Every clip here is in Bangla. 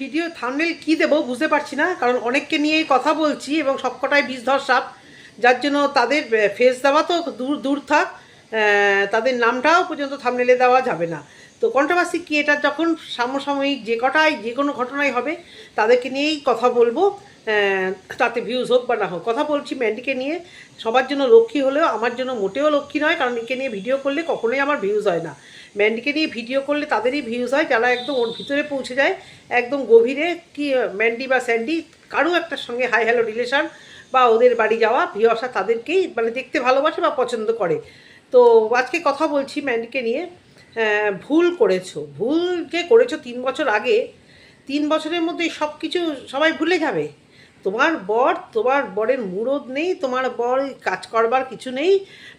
ভিডিও থামনেল কি দেবো বুঝতে পারছি না, কারণ অনেককে নিয়েই কথা বলছি এবং সবকটাই বিষধর সাপ। যার জন্য তাদের ফেস দেওয়া তো দূর দূর থাক তাদের নামটাও পর্যন্ত থামনেলে দেওয়া যাবে না। তো কন্ট্রোভার্সি কি, এটা যখন সাময়িক যে কটাই, যে কোনো ঘটনাই হবে, তাদেরকে নিয়েই কথা বলব তাতে ভিউজ হোক বা না হোক। কথা বলছি ম্যান্ডিকে নিয়ে, সবার জন্য লক্ষ্মী হলেও, আমার জন্য মোটেও লক্ষ্মী নয়, কারণ একে নিয়ে ভিডিও করলে কখনোই আমার ভিউজ হয় না। ম্যান্ডিকে নিয়ে ভিডিও করলে তাদেরই ভিউজ হয়, যারা একদম ওর ভিতরে পৌঁছে যায়, একদম গভীরে কি ম্যান্ডি বা স্যান্ডি কারও একটার সঙ্গে হাই হ্যালো রিলেশন বা ওদের বাড়ি যাওয়া ভিউ আসা তাদেরকেই মানে দেখতে ভালোবাসে বা পছন্দ করে। তো আজকে কথা বলছি ম্যান্ডিকে নিয়ে। ভুল করেছ, ভুল যে করেছ তিন বছর আগে, তিন বছরের মধ্যে সব কিছু সবাই ভুলে যাবে। তোমার বর, তোমার বরের মুরদ নেই, তোমার বর কাজ করবার কিছু নেই,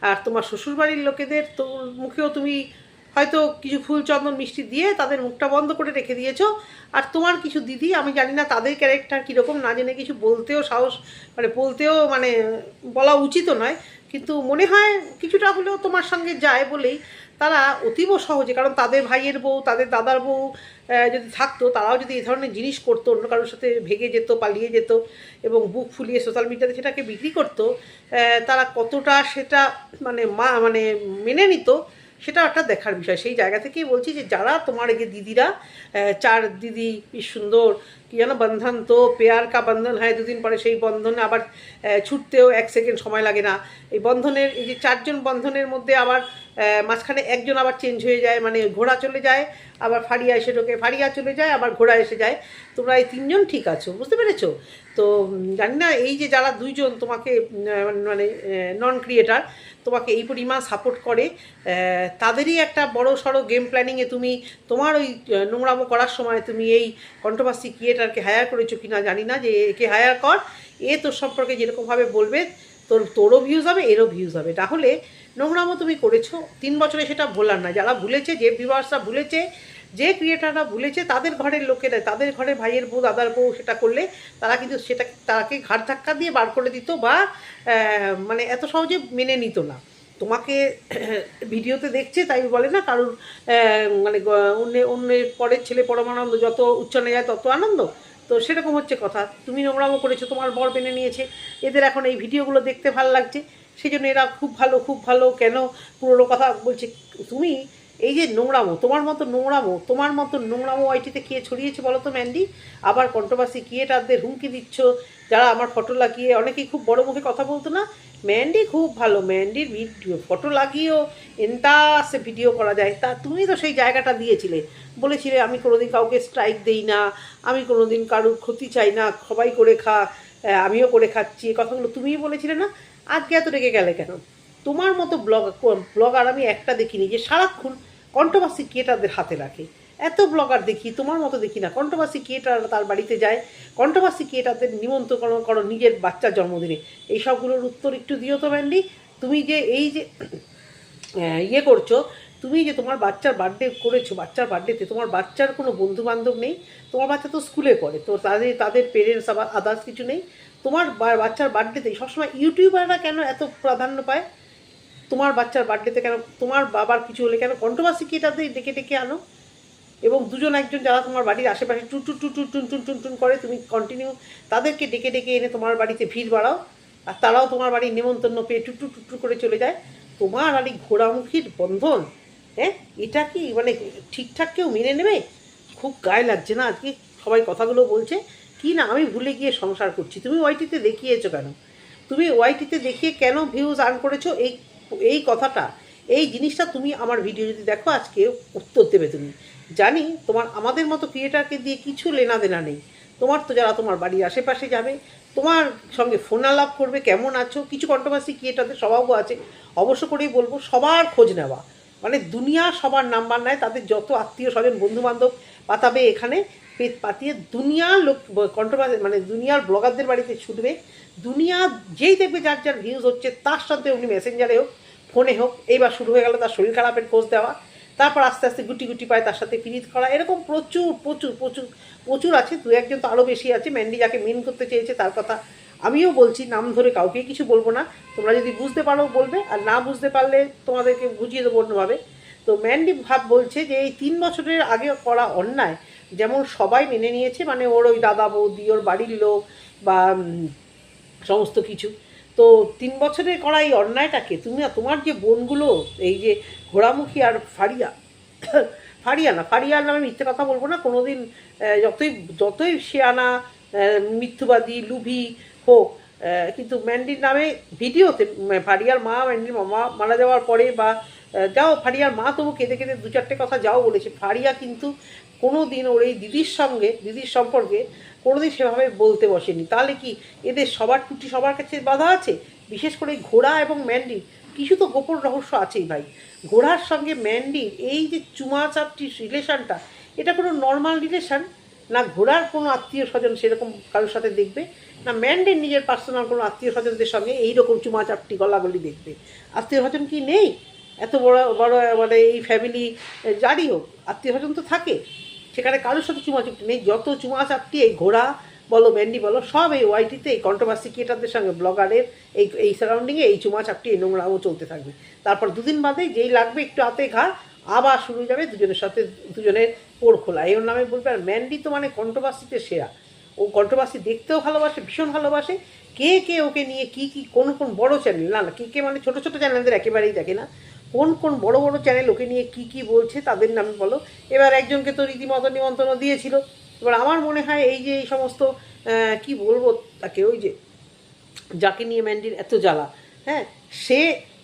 আর তোমার শ্বশুরবাড়ির লোকেদের তো মুখেও তুমি হয়তো কিছু ফুল চন্দন মিষ্টি দিয়ে তাদের মুখটা বন্ধ করে রেখে দিয়েছ। আর তোমার কিছু দিদি, আমি জানি না তাদের ক্যারেক্টার কীরকম, না জেনে কিছু বলতেও সাহস মানে বলতেও মানে বলা উচিতও নয়। কিন্তু মনে হয় কিছুটা হলেও তোমার সঙ্গে যায় বলেই তারা অতীব সহজে, কারণ তাদের ভাইয়ের বউ, তাদের দাদার বউ যদি থাকতো, তারাও যদি এই ধরনের জিনিস করতো, অন্য কারোর সাথে ভেগে যেত, পালিয়ে যেত এবং বুক ফুলিয়ে সোশ্যাল মিডিয়াতে সেটাকে বিক্রি করতো তারা কতটা সেটা মানে মা মানে মেনে নিত সেটা একটা দেখার বিষয়। সেই জায়গা থেকেই বলছি যে যারা তোমার এই যে দিদিরা চার দিদি কি সুন্দর, কি যেন বন্ধন তো, পেয়ার কা বন্ধন হয় দুদিন পরে সেই বন্ধনে আবার ছুটতেও এক সেকেন্ড সময় লাগে না। এই বন্ধনের, এই যে চারজন বন্ধনের মধ্যে আবার মাঝখানে একজন আবার চেঞ্জ হয়ে যায় মানে ঘোড়া চলে যায়, আবার ফাড়িয়া এসে ঢোকে, ফাড়িয়া চলে যায়, আবার ঘোড়া এসে যায়। তোমরা এই তিনজন ঠিক আছো, বুঝতে পেরেছ? তো জানি না, এই যে যারা দুইজন তোমাকে মানে নন ক্রিয়েটার তোমাকে এই পরিমাণ সাপোর্ট করে তাদেরই একটা বড় সড়ো গেম প্ল্যানিংয়ে তুমি তোমার ওই নোংরামো করার সময় তুমি এই কন্ট্রোভার্সি ক্রিয়েটারকে হায়ার করেছ কি না জানি না, যে একে হায়ার কর, এ তোর সম্পর্কে যেরকমভাবে বলবে, তোর, তোরও ভিউজ হবে, এরও ভিউজ হবে। তাহলে নোংরামো তুমি করেছ, তিন বছরে সেটা ভোলার না। যারা ভুলেছে, যে ভিউয়ার্সরা ভুলেছে যে ক্রিয়েটাররা ভুলেছে তাদের ঘরের লোকেরা, তাদের ঘরে ভাইয়ের বউ, দাদার বউ সেটা করলে তারা কিন্তু সেটা তাকে ঘাট ধাক্কা দিয়ে বার করে দিত বা মানে এত সহজে মেনে নিত না। তোমাকে ভিডিওতে দেখছে তাই বলে না কারোর মানে অন্য, অন্যের পরের ছেলে পরমানন্দ যত উচ্চারণে যায় তত আনন্দ। তো সেরকম হচ্ছে কথা। তুমি নোংরামো করেছ, তোমার বর মেনে নিয়েছে। এদের এখন এই ভিডিওগুলো দেখতে ভালো লাগছে। সেই জন্য এরা খুব ভালো খুব ভালো কেন পুরোনো কথা বলছে? তুমি এই যে নোংরামো, তোমার মতো নোংরামো, তোমার মতো নোংরামো ওয়াইটিতে কে ছড়িয়েছে বলো তো, ম্যান্ডি? আবার কন্ট্রোভার্সি ক্রিয়েটারদের হুমকি দিচ্ছ, যারা আমার ফটো লাগিয়ে অনেকেই খুব বড় মুখে কথা বলতো না? ম্যান্ডি খুব ভালো, ম্যান্ডির ভিডিও ফটো লাগিয়েও এন্তাসে ভিডিও করা যায়। তা তুমি তো সেই জায়গাটা দিয়েছিলে। বলেছিলে, আমি কোনোদিন কাউকে স্ট্রাইক দেই না, আমি কোনোদিন কারুর ক্ষতি চাই না সবাই করে খা আমিও করে খাচ্ছি। কথাগুলো তুমিই বলেছিলে না? আজকে এত রেগে গেলে কেন? তোমার মতো ব্লগ ব্লগার আমি একটা দেখিনি যে সারাক্ষণ কন্ট্রোভার্সি ক্রিয়েটারদের হাতে রাখে। এত ব্লগার দেখি, তোমার মতো দেখি না। কন্ট্রোভার্সি ক্রিয়েটার তার বাড়িতে যায় কন্ট্রোভার্সি ক্রিয়েটারদের নিমন্ত্রণ করো নিজের বাচ্চার জন্মদিনে। এই সবগুলোর উত্তর একটু দিও তো ম্যান্ডি তুমি যে এই যে ইয়ে করছ, তুমি যে তোমার বাচ্চার বার্থডে করেছ, বাচ্চার বার্থডেতে তোমার বাচ্চার কোনো বন্ধু বান্ধব নেই, তোমার বাচ্চা তো স্কুলে পড়ে, তো তাদের তাদের পেরেন্টস আবার আদার্স কিছু নেই। তোমার বাচ্চার বার্থডেতে সবসময় ইউটিউবাররা কেন এত প্রাধান্য পায়? তোমার বাচ্চার বার্থডেতে কেন তোমার বাবার কিছু হলে কেন কন্ট্রোভার্সি কি এটাতে ডেকে ডেকে আনো এবং দুজন একজন যারা তোমার বাড়ির আশেপাশে টু টু টু টু টুন টুন টুন টুন করে তুমি কন্টিনিউ তাদেরকে ডেকে ডেকে এনে তোমার বাড়িতে ভিড় বাড়াও আর তারাও তোমার বাড়ির নেমন্তন্ন পেয়ে টুটু টুটু করে চলে যায় তোমার আর এই ঘোড়ামুখীর বন্ধন হ্যাঁ এটা কি মানে ঠিকঠাক কেউ মেনে নেবে খুব গায়ে লাগছে না আজকে সবাই কথাগুলো বলছে কি না আমি ভুলে গিয়ে সংসার করছি তুমি ওয়াইটিতে দেখিয়েছো কেন তুমি ওয়াইটিতে দেখিয়ে কেন ভিউজ আর্ন করেছ এই এই কথাটা, এই জিনিসটা তুমি আমার ভিডিও যদি দেখো আজকে, উত্তর দেবে তুমি। জানি তোমার, আমাদের মতো ক্রিয়েটারকে দিয়ে কিছু লেনা দেনা নেই। তোমার তো যারা তোমার বাড়ির আশেপাশে যাবে, তোমার সঙ্গে ফোন আলাপ করবে, কেমন আছো, কিছু কন্ট্রোভার্সি ক্রিয়েটারদের স্বভাবও আছে, অবশ্য করেই বলব, সবার খোঁজ নেওয়া। মানে দুনিয়া সবার নাম্বার নেয়, তাদের যত আত্মীয় স্বজন বন্ধু বান্ধব পাতাবে এখানে, পেট পাতিয়ে দুনিয়ার লোক কন্ট্রোভার্সি মানে দুনিয়ার ব্লগারদের বাড়িতে ছুটবে দুনিয়া যেই দেখবে যার যার ভিউজ হচ্ছে, তার সাথে উনি মেসেঞ্জারে হোক ফোনে হোক, এইবার শুরু হয়ে গেল তার শরীর খারাপের খোঁজ দেওয়া, তারপর আস্তে আস্তে গুটি গুটি পায় তার সাথে পিরিত করা, এরকম প্রচুর প্রচুর প্রচুর প্রচুর আছে, দু একজন তো আরও বেশি আছে ম্যান্ডি যাকে মেন করতে চেয়েছে তার কথা আমিও বলছি, নাম ধরে কাউকে কিছু বলব না, তোমরা যদি বুঝতে পারো বলবে, আর না বুঝতে পারলে তোমাদেরকে বুঝিয়ে দেবো অন্যভাবে। তো ম্যান্ডি ভাব বলছে যে এই তিন বছরের আগে করা অন্যায়, যেমন সবাই মেনে নিয়েছে মানে ওর ওই দাদা বৌদি, ওর বাড়ির লোক, বা সমস্ত কিছু। তো তিন বছরের করা এই অন্যায়টাকে তুমি তোমার যে বোনগুলো, এই যে ঘোড়ামুখী আর ফারিয়া ফারিয়া না, ফারিয়ার নামে মিথ্যে কথা বলব না, কোনোদিন যতই যতই শেয়ানা মিথ্যুবাদী, লুভি হোক কিন্তু ম্যান্ডির নামে ভিডিওতে ফারিয়ার মা, ম্যান্ডির মামা মারা যাওয়ার পরে বা যাও, ফারিয়ার মা তবু কেঁদে কেঁদে দু চারটে কথা যাও বলেছে। ফারিয়া কিন্তু কোনো দিন ওর এই দিদির সঙ্গে, দিদির সম্পর্কে কোনোদিন সেভাবে বলতে বসেনি। তাহলে কি এদের সবার টুটি সবার কাছে বাধা আছে? বিশেষ করে ঘোড়া এবং ম্যান্ডির কিছু তো গোপন রহস্য আছেই ভাই। ঘোড়ার সঙ্গে ম্যান্ডির এই যে চুমাচাপটি রিলেশনটা, এটা কোনো নর্মাল রিলেশন না ঘোড়ার কোনো আত্মীয় স্বজন সেরকম কারোর সাথে দেখবে? না ম্যান্ডের নিজের পার্সোনাল কোনো আত্মীয় স্বজনদের সঙ্গে এইরকম চুমাচাপটি, গলাগলি দেখবে? আত্মীয় স্বজন কি নেই? এত বড় বড় মানে এই ফ্যামিলি যারই হোক, আত্মীয় স্বজন তো থাকে। সেখানে কারোর সাথে চুমাচুপটি নেই, যত চুমাচাপটি এই ঘোড়া বলো, ম্যান্ডি বলো, সব এই ওয়াইটিতে, এই কন্ট্রোভার্সি ক্রিয়েটারদের সঙ্গে ব্লগারের এই এই সারাউন্ডিংয়ে এই চুমাচাপটি এই নোংরাও চলতে থাকবে। তারপর দুদিন বাদে যেই লাগবে একটু হাতে ঘা, আবার শুরু যাবে দুজনের সাথে, দুজনের পোড় খোলা। এর নামে বলবে, আর ম্যান্ডি তো মানে কন্ট্রোভার্সিতে সেরা। ও কন্ট্রোভার্সি দেখতেও ভালোবাসে, ভীষণ ভালোবাসে কে কে ওকে নিয়ে কি কি, কোন কোন বড় চ্যানেল না না, কে কে মানে ছোটো ছোটো চ্যানেলদের একেবারেই দেখে না। কোন কোন বড় বড় চ্যানেল ওকে নিয়ে কি কি বলছে তাদের নামে বলো। এবার একজনকে তো রীতিমতো নিমন্ত্রণ দিয়েছিল। এবার আমার মনে হয় এই যে এই সমস্ত কি বলব তাকে ওই যে, যাকে নিয়ে ম্যান্ডির এত জ্বালা হ্যাঁ? সে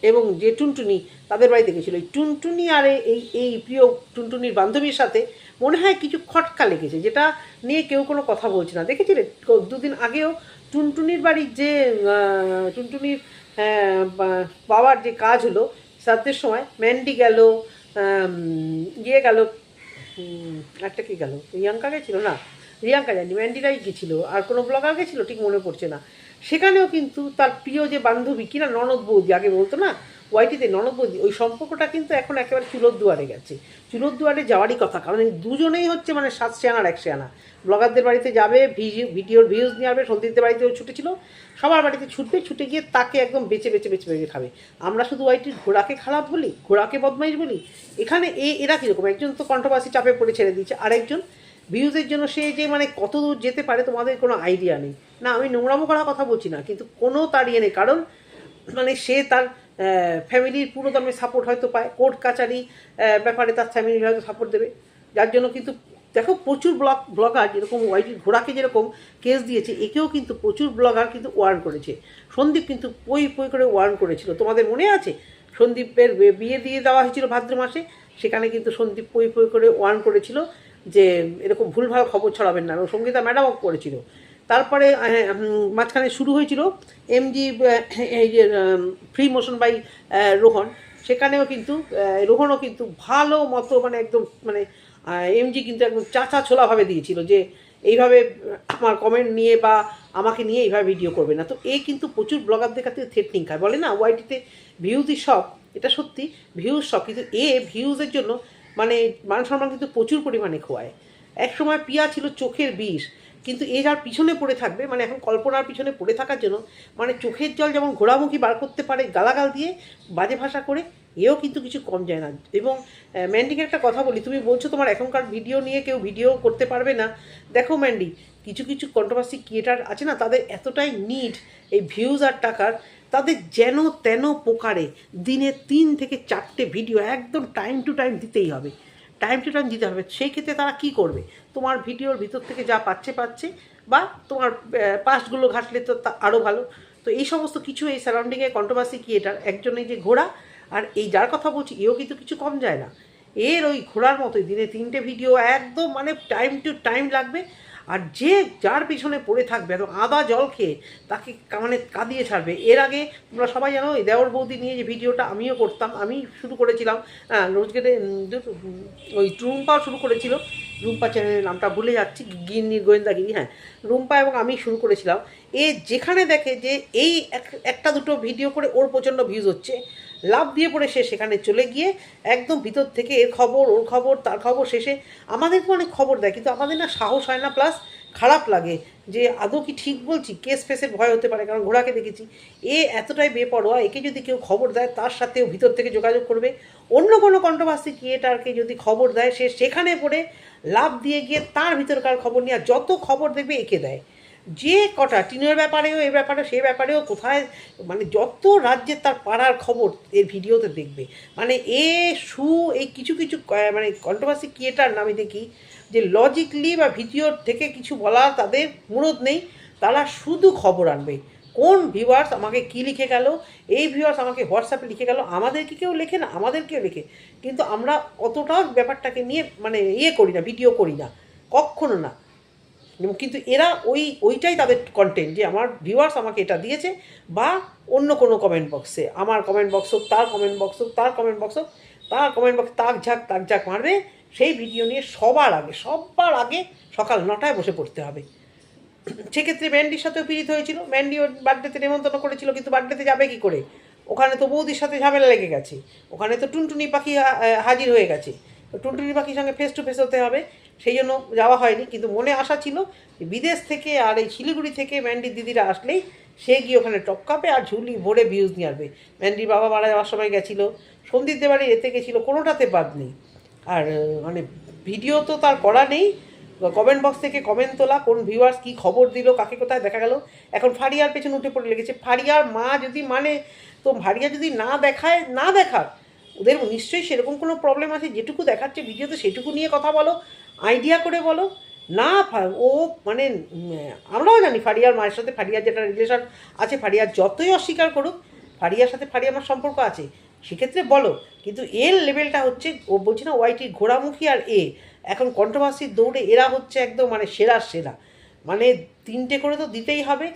এবং যে টুনটুনি তাদের বাড়িতে গেছিল এই টুনটুনি আর এই এই প্রিয় টুনটুনির বান্ধবীর সাথে মনে হয় কিছু খটকা লেগেছে, যেটা নিয়ে কেউ কোনো কথা বলছে না। দেখেছিলে? দুদিন আগেও টুনটুনির বাড়ির যে টুনটুনির বাবার যে কাজ হলো শ্রাদ্ধের সময় ম্যান্ডি গেল ইয়ে গেল একটা কি গেল? রিয়াঙ্কা গেছিল না? রিয়াঙ্কা জানি ম্যান্ডিরাই গেছিল। আর কোনো ব্লগার গেছিল ঠিক মনে পড়ছে না। সেখানেও কিন্তু তার প্রিয় যে বান্ধবী কিনা ননদ বৌদি, আগে বলতো না, ওয়াইটিতে ননদ বৌদি, ওই সম্পর্কটা কিন্তু এখন একেবারে চুলোর দুয়ারে গেছে। চুলোর দুয়ারে যাওয়ারই কথা, কারণ এই দুজনেই হচ্ছে মানে সাতশে আনার এক আনা ব্লগারদের বাড়িতে যাবে ভিডিও ভিডিওর ভিউজ নিয়ে আসবে সন্দীপদের বাড়িতেও ছুটেছিল সবার বাড়িতে ছুটবে, ছুটে গিয়ে তাকে একদম বেছে বেছে বেছে বেছে খাবে। আমরা শুধু ওয়াইটির ঘোড়াকে খারাপ বলি, ঘোড়াকে বদমাইশ বলি, এখানে এ, এরা কীরকম? একজন তো কন্ট্রোভার্সি চাপে পড়ে ছেড়ে দিয়েছে, আরেকজন ভিউজের জন্য সে যে মানে কত দূর যেতে পারে তোমাদের কোনো আইডিয়া নেই। না, আমি নোংরামো করার কথা বলছি না, কিন্তু কোনো তার ইয়ে নেই, কারণ মানে সে তার ফ্যামিলির পুরো দমে সাপোর্ট হয়তো পায় কোর্ট কাচারি ব্যাপারে তার ফ্যামিলি হয়তো সাপোর্ট দেবে। যার জন্য কিন্তু দেখো প্রচুর ব্লগ ব্লগার যেরকম ওয়াইটির ঘোড়াকে যেরকম কেস দিয়েছে, একেও কিন্তু প্রচুর ব্লগার কিন্তু ওয়ার্ন করেছে। সন্দীপ কিন্তু পই পই করে ওয়ার্ন করেছিল। তোমাদের মনে আছে? সন্দীপের বিয়ে দিয়ে দেওয়া হয়েছিল ভাদ্র মাসে, সেখানে কিন্তু সন্দীপ পই পই করে ওয়ার্ন করেছিল। যে এরকম ভুলভাল খবর ছড়াবেন না। সঙ্গীতা ম্যাডামও করেছিল। তারপরে মাঝখানে শুরু হয়েছিল এমজি এই যে ফ্রি মোশন বাই রোহন সেখানেও কিন্তু রোহনও কিন্তু ভালো মতো মানে একদম মানে এমজি কিন্তু একদম চাচা ছোলাভাবে দিয়েছিল যে, এইভাবে আমার কমেন্ট নিয়ে বা আমাকে নিয়ে এইভাবে ভিডিও করবে না। তো এ কিন্তু প্রচুর ব্লগারদের কাছে থ্রেটনিং খায়। বলে না ওয়াইটিতে ভিউজই সব, এটা সত্যি ভিউজ সব। কিন্তু এ ভিউজের জন্য মানে মান সম্মান কিন্তু প্রচুর পরিমাণে খোয়ায়। এক সময় পিয়া ছিল চোখের বিষ, কিন্তু এ যার পিছনে পড়ে থাকবে মানে এখন কল্পনার পিছনে পড়ে থাকার জন্য মানে চোখের জল যেমন ঘোড়ামুখী বার করতে পারে গালাগাল দিয়ে বাজে ভাষা করে, এও কিন্তু কিছু কম যায় না। এবং ম্যান্ডিকে একটা কথা বলি, তুমি বলছো তোমার এখনকার ভিডিও নিয়ে কেউ ভিডিও করতে পারবে না। দেখো ম্যান্ডি, কিছু কিছু কন্ট্রোভার্সি ক্রিয়েটার আছে না, তাদের এতটাই নিড এই ভিউজ আর টাকার তাদের যেন তেন প্রকারে দিনে তিন থেকে চারটে ভিডিও একদম টাইম টু টাইম দিতেই হবে। টাইম টু টাইম দিতে হবে। সেই ক্ষেত্রে তারা কি করবে? তোমার ভিডিওর ভিতর থেকে যা পাচ্ছে পাচ্ছে। বা তোমার পাস্টগুলো ঘাটলে তো তা আরও ভালো। তো এই সমস্ত কিছু এই সারাউন্ডিংয়ে কন্ট্রোভার্সি ক্রিয়েটার একজন এই যে ঘোড়া। আর এই যার কথা বলছি, এও কিন্তু কিছু কম যায় না। এর ওই ঘোড়ার মতোই দিনে তিনটে ভিডিও একদম মানে টাইম টু টাইম লাগবে। আর যে যার পিছনে পড়ে থাকবে একদম আদা জল খেয়ে তাকে মানে কাঁদিয়ে ছাড়বে, এর আগে তোমরা সবাই জানো দেওর বৌদি নিয়ে যে ভিডিওটা আমিও করতাম, আমি শুরু করেছিলাম রোজগেটে ওই রুম্পাও শুরু করেছিল, রুম্পা চ্যানেলের নামটা ভুলে যাচ্ছি, গিন্নি গোয়েন্দাগিরি হ্যাঁ রুম্পা এবং আমি শুরু করেছিলাম, এ যেখানে দেখে যে এই এক- একটা দুটো ভিডিও করে ওর প্রচণ্ড ভিউজ হচ্ছে লাভ দিয়ে পড়ে সে সেখানে চলে গিয়ে একদম ভিতর থেকে এর খবর, ওর খবর, তার খবর শেষে আমাদেরকে অনেক খবর দেয়, কিন্তু আমাদের না সাহস হয় না প্লাস খারাপ লাগে যে আদৌ কি ঠিক বলছি কেস ফেসের ভয় হতে পারে, কারণ ঘোড়াকে দেখেছি। এ এতটাই বেপরোয়া, একে যদি কেউ খবর দেয়, তার সাথেও ভিতর থেকে যোগাযোগ করবে। অন্য কোনো কন্ট্রোভার্সি ক্রিয়েটারকে যদি খবর দেয়, সে সেখানে পড়ে লাভ দিয়ে গিয়ে তার ভিতরকার খবর নিয়ে যত খবর দেখবে, এঁকে দেয়। যে কটা টিনের ব্যাপারেও, এ ব্যাপারে সে ব্যাপারেও কোথায় মানে যত রাজ্যের তার পাড়ার খবর এর ভিডিওতে দেখবে। মানে এ সু এই কিছু কিছু মানে কন্ট্রোভার্সি ক্রিয়েটার নামে দেখি, যে লজিকলি বা ভিডিওর থেকে কিছু বলা তাদের মুরদ নেই, তারা শুধু খবর আনবে। কোন ভিউয়ার্স আমাকে কি লিখে গেল, এই ভিউয়ার্স আমাকে হোয়াটসঅ্যাপে লিখে গেল আমাদেরকে কেউ লেখে না আমাদেরকেও লেখে। কিন্তু আমরা অতটাও ব্যাপারটাকে নিয়ে মানে ইয়ে করি না ভিডিও করি না। কখনো না। কিন্তু এরা ওই, ওইটাই তাদের কন্টেন্ট যে আমার ভিউয়ার্স আমাকে এটা দিয়েছে বা অন্য কোনো কমেন্ট বক্সে আমার কমেন্ট বক্স হোক, তার কমেন্ট বক্স হোক, তার কমেন্ট বক্স হোক, তার কমেন্ট বক্স তাক ঝাঁক তাক ঝাঁক মারবে, সেই ভিডিও নিয়ে সবার আগে সবার আগে সকাল নটায় বসে পড়তে হবে। সেক্ষেত্রে ম্যান্ডির সাথেও পীড়িত হয়েছিল। ম্যান্ডি ওর বার্থডেতে নেমন্তন্ন করেছিল, কিন্তু বার্থডেতে যাবে কি করে? ওখানে তো বৌদির সাথে ঝামেলা লেগে গেছে। ওখানে তো টুনটুনি পাখি হাজির হয়ে গেছে। টুনটুনি পাখির সঙ্গে ফেস টু ফেস হতে হবে। সেই জন্য যাওয়া হয়নি। কিন্তু মনে আশা ছিল বিদেশ থেকে আর এই শিলিগুড়ি থেকে ম্যান্ডির দিদিরা আসলেই সে গিয়ে ওখানে টপকাপে আর ঝুলি ভরে ভিউজ নিয়ে আসবে। ম্যান্ডির বাবা মারা যাওয়ার সময় গেছিল, সন্দীপ দেবাড়ি এতে গেছিল, কোনোটাতে বাদ নেই। আর মানে ভিডিও তো তার করা নেই। কমেন্ট বক্স থেকে কমেন্ট তোলা, কোন ভিউয়ার্স কি খবর দিল, কাকে কোথায় দেখা গেল। এখন ফারিয়ার পেছনে উঠে পড়ে লেগেছে। ফারিয়ার মা যদি মানে তো ফারিয়া যদি না দেখায়, না দেখাক ওদের নিশ্চয়ই সেরকম কোনো প্রবলেম আছে, যেটুকু দেখাচ্ছে ভিডিওতে সেটুকু নিয়ে কথা বলো আইডিয়া করে বলো। না ও মানে আমরাও জানি ফারিয়ার মায়ের সাথে ফারিয়ার যেটা রিলেশন আছে, ফারিয়ার যতই অস্বীকার করুক, ফারিয়ার সাথে ফারিয়া আমার সম্পর্ক আছে, সেক্ষেত্রে বলো। কিন্তু এর লেভেলটা হচ্ছে, ও বলছি না ওয়াইটির ঘোড়ামুখী আর এ। এখন কন্ট্রোভার্সির দৌড়ে এরা হচ্ছে একদম মানে সেরা সেরা। মানে তিনটে করে তো দিতেই হবে,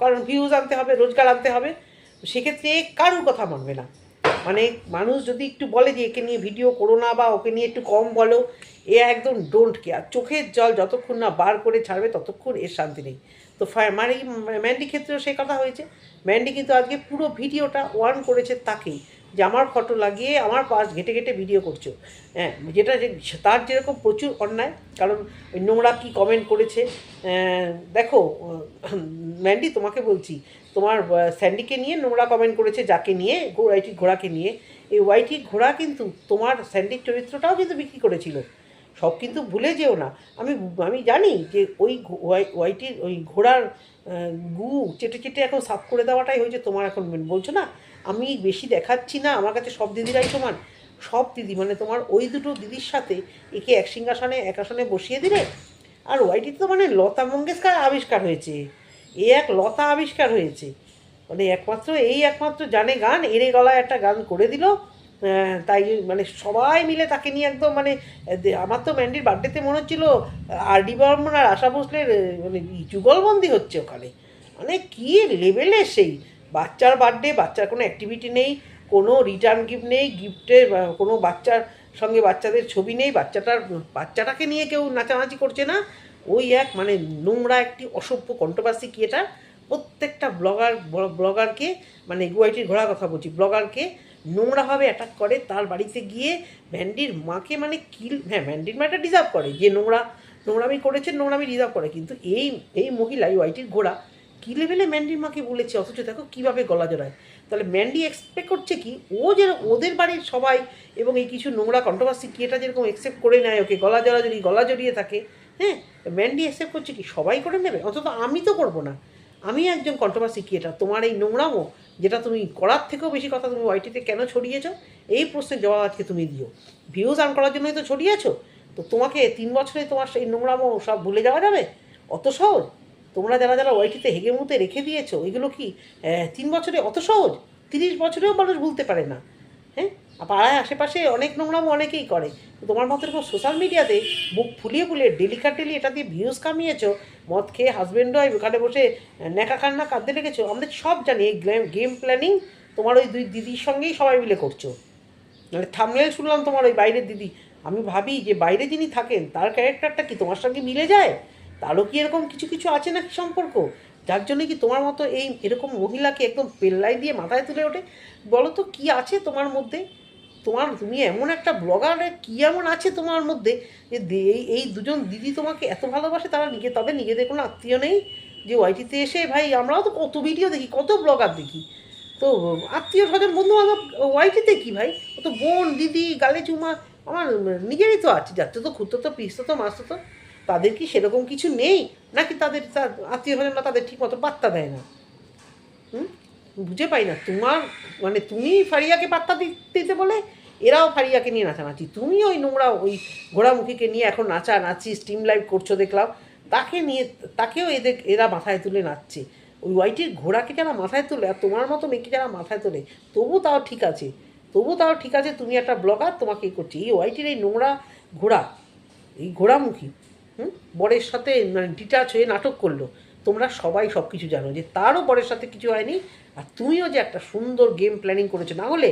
কারণ ভিউজ আনতে হবে, রোজগার আনতে হবে। সেক্ষেত্রে কারুর কথা মানবে না। মানে মানুষ যদি একটু বলে যে একে নিয়ে ভিডিও করো না বা ওকে নিয়ে একটু কম বলো, এ একদম ডোন্ট কেয়ার চোখের জল যতক্ষণ না বার করে ছাড়বে ততক্ষণ এর শান্তি নেই। তো মানে ম্যান্ডি ক্ষেত্রেও সে কথা হয়েছে। ম্যান্ডি কিন্তু আজকে পুরো ভিডিওটা ওয়ান করেছে তাকেই। যে আমার ফটো লাগিয়ে আমার পাশ ঘেটে ঘেটে ভিডিও করছ। হ্যাঁ যেটা তার যেরকম প্রচুর অন্যায়, কারণ নোংরা কী কমেন্ট করেছে দেখো ম্যান্ডি তোমাকে বলছি তোমার স্যান্ডিকে নিয়ে নোংরা কমেন্ট করেছে, যাকে নিয়ে ওয়াইটি ঘোড়াকে নিয়ে। এই ওয়াইটি ঘোড়া কিন্তু তোমার স্যান্ডির চরিত্রটাও কিন্তু বিক্রি করেছিল। সব কিন্তু ভুলে যেও না। আমি আমি জানি যে ওই ওয়াইটির ওই ঘোড়ার গু চেটে চেটে এখন সাফ করে দেওয়াটাই হয়েছে তোমার এখন বলছো না? আমি বেশি দেখাচ্ছি না, আমার কাছে সব দিদিরাই সমান। সব দিদি মানে তোমার ওই দুটো দিদির সাথে একে এক সিংহাসনে, এক আসনে বসিয়ে দিলে, আর ওয়াইটি তো মানে লতা মঙ্গেশকার আবিষ্কার হয়েছে। এ এক লতা আবিষ্কার হয়েছে। মানে একমাত্র, এই একমাত্র জানে গান, এরে গলায় একটা গান করে দিল তাই মানে সবাই মিলে তাকে নিয়ে একদম মানে আমার তো ম্যান্ডির বার্থডেতে মনে হচ্ছিল আর ডি বর্মন আর আশা ভোসলের মানে যুগলবন্দি হচ্ছে ওখানে। মানে কি লেভেলের সেই? বাচ্চার বার্থডে বাচ্চার কোনো অ্যাক্টিভিটি নেই, কোনো রিটার্ন গিফট নেই গিফটের কোনো বাচ্চার সঙ্গে বাচ্চাদের ছবি নেই, বাচ্চাটার, বাচ্চাটাকে নিয়ে কেউ নাচানাচি করছে না। ওই এক মানে নোংরা একটি অসভ্য কন্ট্রোভার্সি কি এটা? প্রত্যেকটা ব্লগার ব্লগারকে মানে গুয়াইটির ঘোড়ার কথা বলছি ব্লগারকে নোংরাভাবে অ্যাটাক করে তার বাড়িতে গিয়ে ভ্যান্ডির মাকে মানে কিল হ্যাঁ ভ্যান্ডির মা এটা ডিজার্ভ করে, যে নোংরা, নোংরামি করেছে, নোংরামি ডিজার্ভ করে, কিন্তু এই এই মহিলা ওয়াইটির ঘোড়া কী লেভেলে ম্যান্ডির মাকে বলেছে? অথচ দেখো কীভাবে গলা জড়ায়। তাহলে ম্যান্ডি এক্সপেক্ট করছে কি? ও যে ওদের বাড়ির সবাই এবং এই কিছু নোংরা কন্ট্রোভার্সি কি এটা যেরকম একসেপ্ট করে নেয়, ওকে গলা জড়াজড়ি, গলা জড়িয়ে থাকে হ্যাঁ ম্যান্ডি অ্যাকসেপ্ট করছে কি? সবাই করে নেবে? অন্তত আমি তো করব না। আমি একজন কন্ট্রোভার্সি ক্রিয়েটার তোমার এই নোংরামো, যেটা তুমি করার থেকেও বেশি কথা তুমি ওয়াইটিতে কেন ছড়িয়েছ? এই প্রশ্নের জবাব আজকে তুমি দিও। ভিউজ আর্ন করার জন্যই তো ছড়িয়েছো? তো তোমাকে তিন বছরে তোমার সেই নোংরামো সব ভুলে যাওয়া যাবে? অত সহজ? তোমরা যারা যারা ওয়াইটিতে হেগে মুতে রেখে দিয়েছ, এগুলো কি তিন বছরে অত সহজ? তিরিশ বছরেও মানুষ ভুলতে পারে না। হ্যাঁ? পাড়ায় আশেপাশে অনেক নোংরামো অনেকেই করে। তোমার মতো এরকম সোশ্যাল মিডিয়াতে বুক ফুলিয়ে ফুলিয়ে ডেলিকাটেলি এটা দিয়ে ভিউজ কামিয়েছো, মদ খেয়ে হাজব্যান্ড হয় ওখানে বসে নেকা কান্না কাঁদতে লেগেছো আমাদের সব জানি এই গেম প্ল্যানিং তোমার ওই দুই দিদির সঙ্গেই সবাই মিলে করছ। মানে থামনেল শুনলাম তোমার ওই বাইরের দিদি। আমি ভাবি যে বাইরে যিনি থাকেন, তার ক্যারেক্টারটা কি তোমার সঙ্গে মিলে যায়? তারও কি এরকম কিছু কিছু আছে নাকি সম্পর্ক? যার জন্য কি তোমার মতো এই এরকম মহিলাকে একদম পেল্লাই দিয়ে মাথায় তুলে ওঠে? বলো তো কী আছে তোমার মধ্যে? তোমার, তুমি এমন একটা ব্লগারে কী এমন আছে তোমার মধ্যে যে এই এই দুজন দিদি তোমাকে এত ভালোবাসে, তারা নিজে তাদের নিজেদের কোনো আত্মীয় নেই? যে ওয়াইটিতে এসে, ভাই, আমরাও তো কত ভিডিও দেখি, কত ব্লগার দেখি। তো, আত্মীয় স্বজন বন্ধু বান্ধব ওয়াইটিতে কি ভাই? ও তো বোন, দিদি, গালে চুমা, আমার নিজেরই তো আছে যাচ্ছে তো খুঁড়তো তো, পিসতো তো, মাসতো তো। তাদের কি সেরকম কিছু নেই? নাকি তাদের আত্মীয় স্বজনরা তাদের ঠিক মতো পাত্তা দেয় না? বুঝে পাই না। তোমার মানে তুমি ফারিয়াকে পাত্তা দিতে বলে, এরাও ফারিয়াকে নিয়ে নাচানাচি। তুমি ওই নোংরা, ওই ঘোড়ামুখীকে নিয়ে এখন নাচা, নাচি স্টিম লাইভ করছ দেখলাম তাকে নিয়ে, তাকেও এদের, এরা মাথায় তুলে নাচছে। ওই ওয়াইটির ঘোড়াকে যারা মাথায় তোলে, আর তোমার মতো মেয়েকে যারা মাথায় তোলে, তবু তাও ঠিক আছে। তবু তাও ঠিক আছে, তুমি একটা ব্লগার, তোমাকে করছি। এই ওয়াইটির এই নোংরা ঘোড়া, এই ঘোড়ামুখী, হুম, বরের সাথে মানে ডিটাচ হয়ে নাটক করল। তোমরা সবাই সব কিছু জানো যে তারও বরের সাথে কিছু হয়নি আর তুমিও যে একটা সুন্দর গেম প্ল্যানিং করেছ, না হলে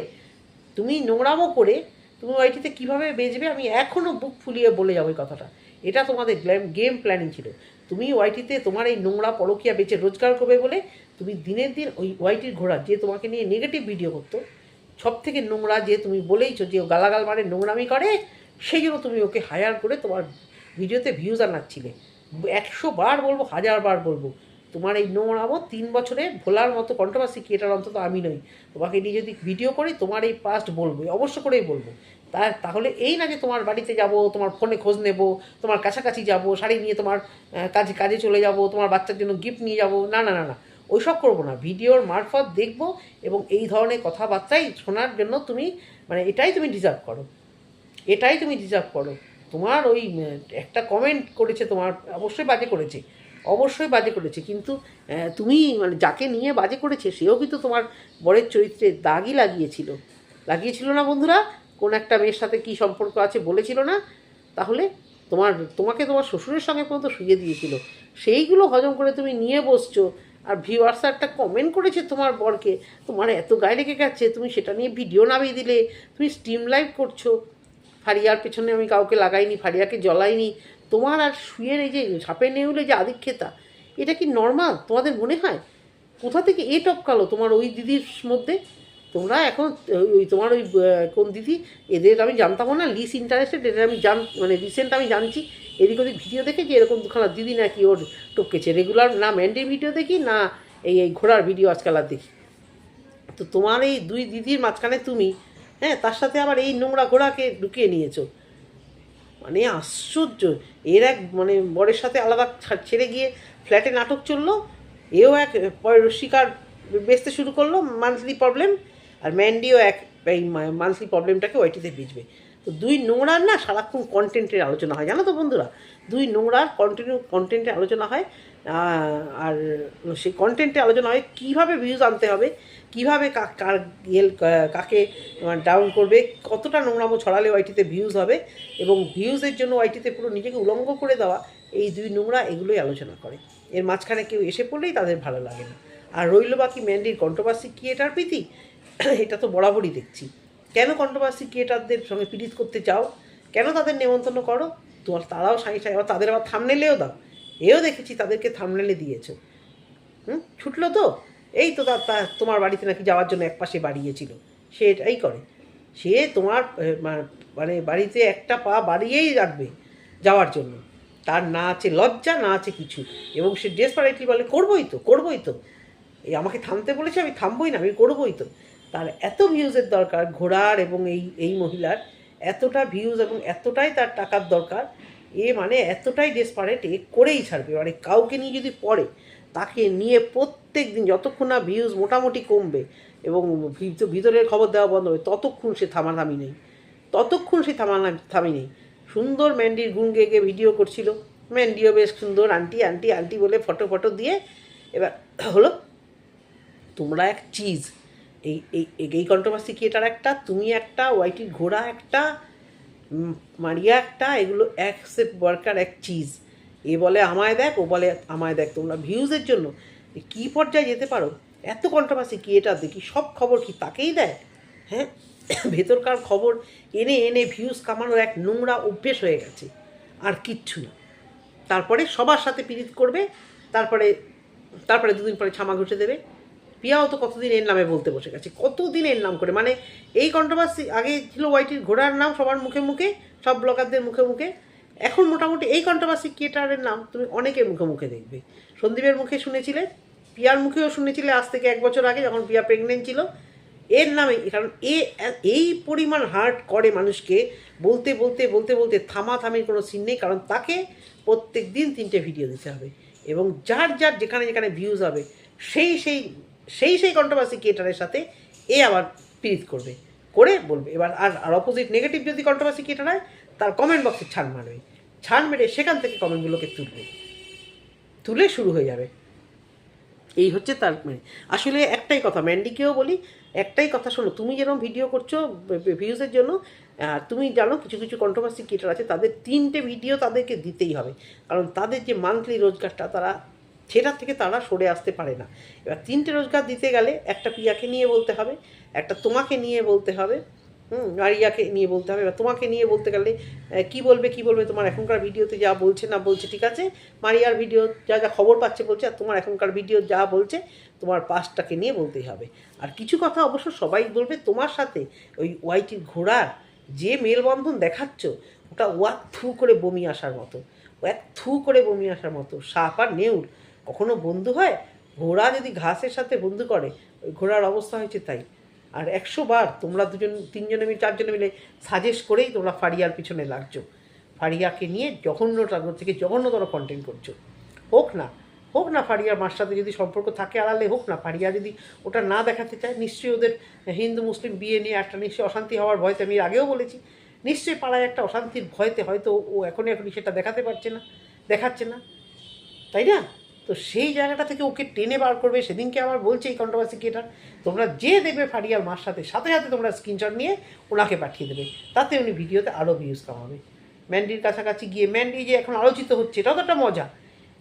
তুমি নোংরামো করে তুমি ওইটিতে কীভাবে বেচবে, আমি এখনও বুক ফুলিয়ে বলে যাব এই কথাটা। এটা তোমাদের গেম প্ল্যানিং ছিল। তুমি ওয়াইটিতে তোমার এই নোংরা পরকিয়া বেচে রোজগার করবে বলে তুমি দিনের দিন ওই ওয়াইটির ঘোড়া যে তোমাকে নিয়ে নেগেটিভ ভিডিও করতো সব থেকে নোংরা যে তুমি বলেইছো যে ও গালাগাল মারে, নোংরামি করে, সেই জন্য তুমি ওকে হায়ার করে তোমার ভিডিওতে ভিউজ আনাচ্ছিলে। একশো বার বলব, হাজার বার বলব তোমার এই নো নোংরামো তিন বছরে ভোলার মতো কন্ট্রোভার্সি ক্রিয়েটার অন্তত আমি নই। তোমাকে নিয়ে যদি ভিডিও করি, তোমার এই পাস্ট বলব অবশ্য করেই বলব। তা, তাহলে এই না যে তোমার বাড়িতে যাব, তোমার ফোনে খোঁজ নেব, তোমার কাছাকাছি যাব, শাড়ি নিয়ে তোমার কাজে কাজে চলে যাব, তোমার বাচ্চার জন্য গিফট নিয়ে যাব, না না না না, ওইসব করব না। ভিডিওর মারফত দেখব এবং এই ধরনের কথাবার্তাই শোনার জন্য তুমি মানে এটাই তুমি ডিজার্ভ করো। এটাই তুমি ডিজার্ভ করো। তোমার ওই একটা কমেন্ট করেছে তোমার, অবশ্যই বাজে করেছে। অবশ্যই বাজে করেছে। কিন্তু তুমি মানে যাকে নিয়ে বাজে করেছে, সেও কিন্তু তোমার বরের চরিত্রে দাগই লাগিয়েছিল। লাগিয়েছিল না বন্ধুরা? কোন একটা মেয়ের সাথে কি সম্পর্ক আছে বলেছিল না? তাহলে তোমার, তোমাকে তোমার শ্বশুরের সঙ্গে পর্যন্ত শুয়ে দিয়েছিল। সেইগুলো হজম করে তুমি নিয়ে বসছো। আর ভিউয়ার্স একটা কমেন্ট করেছে তোমার বরকে, তোমার এত গায়ে লেগে গেছে, তুমি সেটা নিয়ে ভিডিও নামিয়ে দিলে। তুমি স্টিম লাইভ করছ। ফারিয়ার পেছনে আমি কাউকে লাগাইনি, ফারিয়াকে জ্বলাইনি। তোমার আর শুয়ের এই যে সাপে নেউলে যে আদিক্ষেতা, এটা কি নর্মাল তোমাদের মনে হয়? কোথা থেকে এ টপকালো তোমার ওই দিদির মধ্যে? তোমরা এখন, ওই- তোমার ওই কোন দিদি? এদের আমি জানতামও না লিস ইন্টারেস্টেড এদের আমি জান মানে রিসেন্ট আমি জানছি। এদিক ওদিক ভিডিও দেখে যে এরকম দুখানা দিদি নাকি ওর টপকেছে। রেগুলার না ম্যান্ডির ভিডিও দেখি, না এই এই ঘোড়ার ভিডিও আজকাল আর দেখি। তো তোমার এই দুই দিদির মাঝখানে তুমি হ্যাঁ তার সাথে আবার এই নোংরা ঘোড়াকে ঢুকিয়ে নিয়েছো। মানে আশ্চর্য। এর এক মানে বরের সাথে আলাদা ছেড়ে গিয়ে ফ্ল্যাটে নাটক চলল, এও এক শিকার বেচতে শুরু করল মান্থলি প্রবলেম আর ম্যান্ডিও এক এই মান্থলি প্রবলেমটাকে ওইটিতে বেচবে। তো দুই নোংরার না সারাক্ষণ কন্টেন্টের আলোচনা হয়, জানো তো বন্ধুরা? দুই নোংরার কন্টিনিউ কন্টেন্টের আলোচনা হয় আর সেই কন্টেন্টে আলোচনা হয়, কীভাবে ভিউজ আনতে হবে কীভাবে কার ইয়ে কাকে ডাউন করবে, কতটা নোংরামো ছড়ালে ওয়াইটিতে ভিউজ হবে এবং ভিউজের জন্য ওয়াইটিতে পুরো নিজেকে উলঙ্গ করে দেওয়া, এই দুই নোংরা এগুলোই আলোচনা করে। এর মাঝখানে কেউ এসে পড়লেই তাদের ভালো লাগে না। আর রইল বাকি ম্যান্ডির কন্ট্রোভার্সি ক্রিয়েটার প্রীতি, এটা তো বরাবরই দেখছি। কেন কন্ট্রোভার্সি ক্রিয়েটারদের সঙ্গে পীড়িত করতে চাও? কেন তাদের নেমন্তন্ন করো? তোমার তারাও সাই সাই আবার তাদের আবার থামনেলেও দাও। এও দেখেছি তাদেরকে থামনেলে দিয়েছ। হুম? ছুটলো তো? এই তো তার তোমার বাড়িতে নাকি যাওয়ার জন্য এক পাশে বাড়িয়েছিল। সে এটাই করে। সে তোমার মানে বাড়িতে একটা পা বাড়িয়েই রাখবে যাওয়ার জন্য। তার না আছে লজ্জা, না আছে কিছু। এবং সে ডেসপারেটলি বলে, করবোই তো করবোই তো। এই আমাকে থামতে বলেছে, আমি থামবোই না, আমি করবোই তো। তার এত ভিউজের দরকার, ঘোড়ার এবং এই এই মহিলার, এতটা ভিউজ এবং এতটাই তার টাকার দরকার। এ মানে এতটাই ডেসপারেট এ করেই ছাড়বে। মানে কাউকে নিয়ে যদি পড়ে তাকে নিয়ে প্রত্যেক দিন যতক্ষণ না ভিউজ মোটামুটি কমবে এবং ভিত- ভিতরের খবর দেওয়া বন্ধ হবে, ততক্ষণ সে থামাথামি নেই। ততক্ষণ সে থামা থামি নেই। সুন্দর ম্যান্ডির গুণ গেয়ে ভিডিও করছিল। ম্যান্ডিও বেশ সুন্দর, আন্টি আন্টি আন্টি বলে ফটো ফটো দিয়ে এবার হলো, তোমরা এক চিজ এই এই, এই- কন্ট্রোভার্সি ক্রিয়েটার একটা, তুমি একটা, ওয়াইটির ঘোড়া একটা মারিয়া একটা, এগুলো এক সেট ওয়ার্কার এক চিজ এ বলে আমায় দেখ, ও বলে আমায় দেখ। তোমরা ভিউজের জন্য কী পর্যায়ে যেতে পারো? এত কন্ট্রোভার্সি এটা দেখি? সব খবর কি তাকেই দেয়? হ্যাঁ? ভেতরকার খবর এনে এনে ভিউজ কামানোর এক নোংরা অভ্যেস হয়ে গেছে। আর কিচ্ছু না। তারপরে সবার সাথে পীড়িত করবে, তারপরে তারপরে দুদিন পরে ছামা ঘুষে দেবে। পিয়াও তো কতদিন এর নামে বলতে বসে গেছে? কতদিন এর নাম করে? মানে এই কন্ট্রোভার্সি আগে ছিল ওয়াইটির ঘোড়ার নাম সবার মুখে মুখে, সব ব্লগারদের মুখে মুখে। এখন মোটামুটি এই কন্ট্রোভার্সি ক্রিয়েটারের নাম তুমি অনেকের মুখে মুখে দেখবে। সন্দীপের মুখে শুনেছিলে, পিয়ার মুখেও শুনেছিলে আজ থেকে এক বছর আগে যখন পিয়া প্রেগনেন্ট ছিল। এর নামে, কারণ এ, এই পরিমাণ হার্ট করে মানুষকে, বলতে বলতে বলতে বলতে থামাথামির কোনো সিন নেই, কারণ তাকে প্রত্যেক দিন তিনটে ভিডিও দিতে হবে। এবং যার যার যেখানে যেখানে ভিউজ হবে, সেই সেই সেই সেই কন্ট্রোভার্সি ক্রিয়েটারের সাথে এ আবার পিরিত করবে, করে বলবে। এবার আর আর অপোজিট নেগেটিভ যদি কন্ট্রোভার্সি ক্রিয়েটার হয়, তার কমেন্ট বক্সে ছাড় মারবে। ছাড় মেরে সেখান থেকে কমেন্টগুলোকে তুলবে। তুলে শুরু হয়ে যাবে। এই হচ্ছে তার মানে। আসলে একটাই কথা, ম্যান্ডিকেও বলি, একটাই কথা শোনো, তুমি যেরকম ভিডিও করছ ভিউজের জন্য আর তুমি জানো কিছু কিছু কন্ট্রোভার্সি ক্রিয়েটার আছে, তাদের তিনটে ভিডিও তাদেরকে দিতেই হবে। কারণ তাদের যে মান্থলি রোজগারটা তারা সেটার থেকে তারা সরে আসতে পারে না। এবার তিনটে রোজগার দিতে গেলে একটা পিয়াকে নিয়ে বলতে হবে, একটা তোমাকে নিয়ে বলতে হবে হুম মারিয়াকে নিয়ে বলতে হবে। এবার তোমাকে নিয়ে বলতে গেলে কি বলবে কি বলবে, তোমার এখনকার ভিডিওতে যা বলছে না বলছে, ঠিক আছে? মারিয়ার ভিডিও, যা যা খবর পাচ্ছে বলছে, আর তোমার এখনকার ভিডিও যা বলছে, তোমার পাস্টটাকে নিয়ে বলতেই হবে। আর কিছু কথা অবশ্য সবাই বলবে তোমার সাথে, ওই ওয়াইটির ঘোড়ার যে মেলবন্ধন দেখাচ্ছ, ওটা ওয়াক থু করে বমি আসার মতো। ওয়াক থু করে বমি আসার মতো। সাপ আর নেউল, কখনো বন্ধু হয়? ঘোড়া যদি ঘাসের সাথে বন্ধু করে, ওই ঘোড়ার অবস্থা হয়েছে তাই। আর একশো বার তোমরা দুজন, তিনজনে মিলে, চারজনে মিলে সাজেস্ট করেই তোমরা ফারিয়ার পিছনে লাগছো। ফারিয়াকে নিয়ে জঘন্যটার থেকে জঘন্যতর কন্টেন্ট করছ। হোক না হোক না ফারিয়ার মার সাথে যদি সম্পর্ক থাকে আড়ালে, হোক না, ফারিয়া যদি ওটা না দেখাতে চায়, নিশ্চয়ই ওদের হিন্দু, মুসলিম বিয়ে নিয়ে একটা নিশ্চয়ই অশান্তি হওয়ার ভয়তে, আমি আগেও বলেছি, নিশ্চয়ই পাড়ায় একটা অশান্তির ভয়তে হয়তো ও এখনই এখনই সেটা দেখাতে পারছে না, দেখাচ্ছে না। তাই না? তো সেই জায়গাটা থেকে ওকে টেনে বার করবে, সেদিনকে আবার বলছে এই কন্ট্রোভার্সি ক্রিয়েটার তোমরা যে দেবে ফারিয়ার মার সাথে সাথে সাথে তোমরা স্ক্রিনশট নিয়ে ওনাকে পাঠিয়ে দেবে। তাতে উনি ভিডিওতে আরও ভিউজ কামাবে। ম্যান্ডির কাছাকাছি গিয়ে ম্যান্ডি যে এখন আলোচিত হচ্ছে, এটাও তো একটা মজা।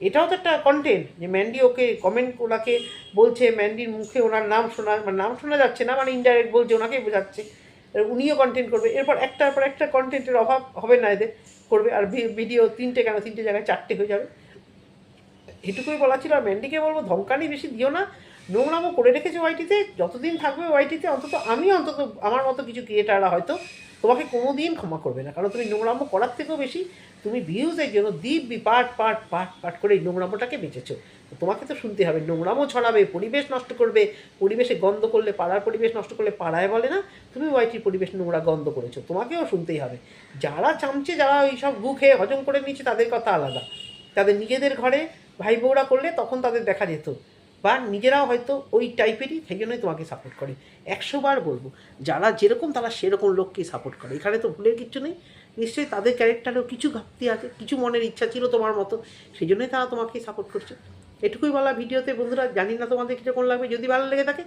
এটাও তো একটা কন্টেন্ট যে ম্যান্ডি ওকে কমেন্ট ওনাকে বলছে, ম্যান্ডির মুখে ওনার নাম শোনা মানে নাম শোনা যাচ্ছে না মানে ইনডাইরেক্ট বলছে ওনাকেই বোঝাচ্ছে। উনিও কন্টেন্ট করবে। এরপর একটার পর একটা কন্টেন্টের অভাব হবে না এদের, করবে। আর ভিডিও তিনটে কেন, তিনটে জায়গায় চারটে হয়ে যাবে। এটুকুই বলা ছিল, আর ম্যান্ডিকে বলব, ধমকানি বেশি দিও না। নোংরামো করে রেখেছে ওয়াইটিতে, যতদিন থাকবে ওয়াইটিতে, অন্তত আমি অন্তত আমার মতো কিছু ক্রিয়েটাররা হয়তো তোমাকে কোনো দিন ক্ষমা করবে না, কারণ তুমি নোংরামো করার থেকেও বেশি তুমি ভিউজের জন্য দিব্যি পাট পাট পাট পাট করে এই নোংরামোটাকে বেঁচেছো। তোমাকে তো শুনতে হবে, নোংরামো ছড়াবে, পরিবেশ নষ্ট করবে, পরিবেশে গন্ধ করলে, পাড়ার পরিবেশ নষ্ট করলে পাড়ায় বলে না, তুমি ওয়াইটির পরিবেশ নোংরা গন্ধ করেছ, তোমাকেও শুনতেই হবে। যারা চামচে, যারা ওই সব গু খেয়ে হজম করে নিচ্ছে তাদের কথা আলাদা। তাদের নিজেদের ঘরে ভাই বউরা করলে তখন তাদের দেখা যেত। বা নিজেরাও হয়তো ওই টাইপেরই সেই জন্যই তোমাকে সাপোর্ট করে। একশো বার বলব, যারা যেরকম তারা সেরকম লোককেই সাপোর্ট করে। এখানে তো ভুলের কিচ্ছু নেই। নিশ্চয়ই তাদের ক্যারেক্টারেও কিছু ঘাটতি আছে, কিছু মনের ইচ্ছা ছিল তোমার মতো সেই জন্যই তারা তোমাকেই সাপোর্ট করছে। এটুকুই বলা ভিডিওতে। বন্ধুরা, জানি না তোমাদের কীরকম লাগবে। যদি ভালো লেগে থাকে,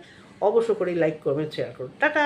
অবশ্য করে লাইক করবেন শেয়ার করুন টাটা!